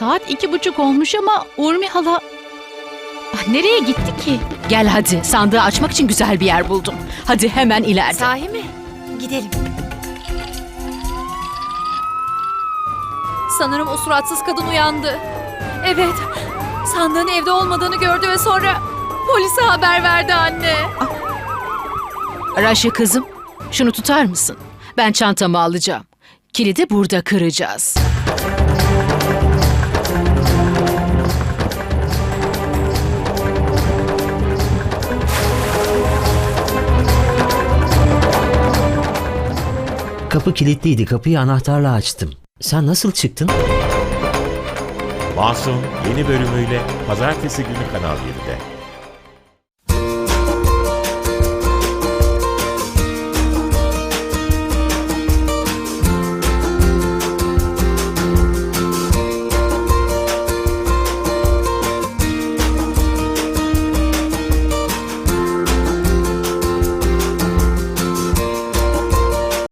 Saat iki buçuk olmuş ama Urmi hala... Ah, Nereye gitti ki? Gel hadi sandığı açmak için güzel bir yer buldum. Hadi hemen ileride. Sahi mi? Gidelim. Sanırım o suratsız kadın uyandı. Evet. Sandığın evde olmadığını gördü ve sonra polise haber verdi anne. Raşi kızım şunu tutar mısın? Ben çantamı alacağım. Kilidi burada kıracağız. Kapı kilitliydi. Kapıyı anahtarla açtım. Sen nasıl çıktın? Masum yeni bölümüyle pazartesi günü Kanal 7'de.